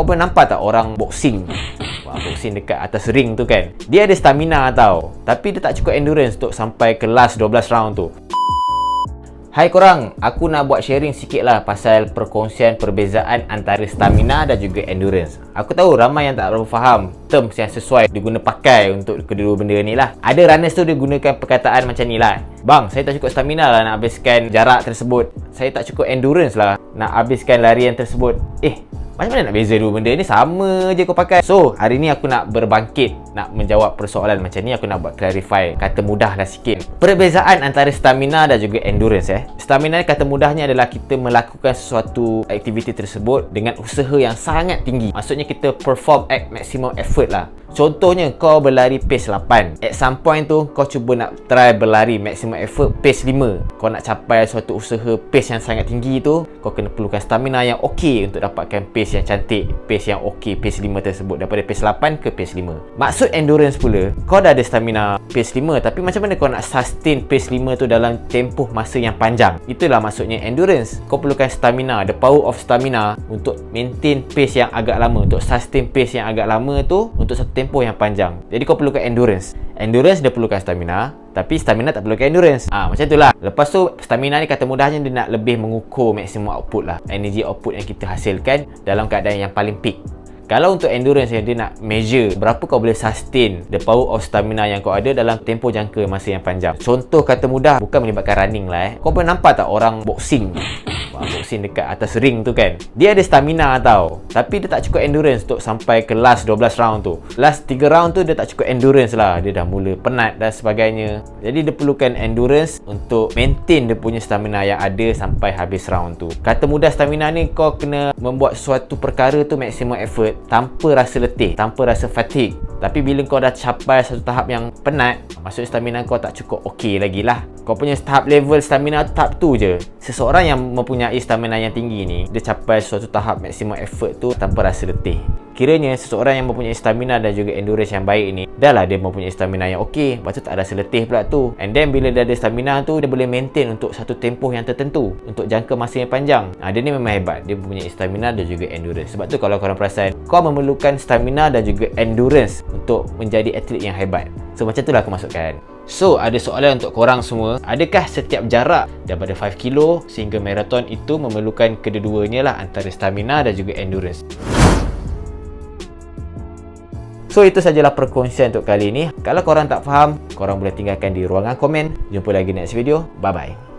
Kau pernah nampak tak orang boxing? Wah, boxing dekat atas ring tu kan. Dia ada stamina tau. Tapi dia tak cukup endurance untuk sampai ke last 12 round tu. Hai korang, aku nak buat sharing sikit lah pasal perkongsian perbezaan antara stamina dan juga endurance. Aku tahu ramai yang tak berapa faham terms yang sesuai diguna pakai untuk kedua benda ni lah. Ada runners tu dia gunakan perkataan macam ni lah. Bang, saya tak cukup stamina lah nak habiskan jarak tersebut. Saya tak cukup endurance lah nak habiskan larian tersebut. Eh, macam mana nak beza dua benda ni? Sama je kau pakai. So, hari ni aku nak berbangkit nak menjawab persoalan macam ni. Aku nak buat clarify. Kata mudah lah sikit. Perbezaan antara stamina dan juga endurance eh. Stamina ni kata mudahnya adalah kita melakukan sesuatu aktiviti tersebut dengan usaha yang sangat tinggi. Maksudnya kita perform at maximum effort lah. Contohnya kau berlari pace 8 At some point tu kau cuba nak try berlari maximum effort pace 5 Kau nak capai suatu usaha pace yang sangat tinggi tu Kau kena perlukan stamina yang okey untuk dapatkan pace yang cantik Pace yang okey pace 5 tersebut Daripada pace 8 ke pace 5 Maksud endurance pula Kau dah ada stamina pace 5 Tapi macam mana kau nak sustain pace 5 tu dalam tempoh masa yang panjang Itulah maksudnya endurance Kau perlukan stamina The power of stamina Untuk maintain pace yang agak lama Untuk sustain pace yang agak lama tu Untuk satu tempoh yang panjang. Jadi kau perlukan endurance. Endurance dia perlukan stamina, tapi stamina tak perlukan endurance. Ah ha, macam itulah. Lepas tu stamina ni kata mudahnya dia nak lebih mengukur maksimum output lah. Energy output yang kita hasilkan dalam keadaan yang paling peak. Kalau untuk endurance yang dia nak measure berapa kau boleh sustain the power of stamina yang kau ada dalam tempoh jangka masa yang panjang. Contoh kata mudah bukan melibatkan running lah eh. Kau pernah nampak tak orang boxing? Boxing dekat atas ring tu kan. Dia ada stamina tau. Tapi dia tak cukup endurance untuk sampai ke last 12 round tu. Last 3 round tu dia tak cukup endurance lah. Dia dah mula penat dan sebagainya. Jadi dia perlukan endurance untuk maintain dia punya stamina yang ada sampai habis round tu. Kata mudah stamina ni kau kena membuat suatu perkara tu maximum effort tanpa rasa letih, tanpa rasa fatigue. Tapi bila kau dah capai satu tahap yang penat, maksud stamina kau tak cukup okey lagi lah. Kau punya tahap level stamina tu tahap tu je. Seseorang yang mempunyai stamina yang tinggi ni, dia capai suatu tahap maksimum effort tu tanpa rasa letih. Kiranya seseorang yang mempunyai stamina dan juga endurance yang baik ni Dah lah dia mempunyai stamina yang okey. Lepas tu tak rasa letih pula tu. And then bila dia ada stamina tu Dia boleh maintain untuk satu tempoh yang tertentu Untuk jangka masa yang panjang. Ha, Dia ni memang hebat. Dia mempunyai stamina dan juga endurance. Sebab tu kalau korang perasan Kau memerlukan stamina dan juga endurance Untuk menjadi atlet yang hebat. So macam tu lah aku masukkan So, ada soalan untuk korang semua. Adakah setiap jarak daripada 5 kilo sehingga marathon itu memerlukan kedua-duanya lah antara stamina dan juga endurance? So itu sajalah perkongsian untuk kali ini. Kalau korang tak faham, korang boleh tinggalkan di ruangan komen. Jumpa lagi next video. Bye bye.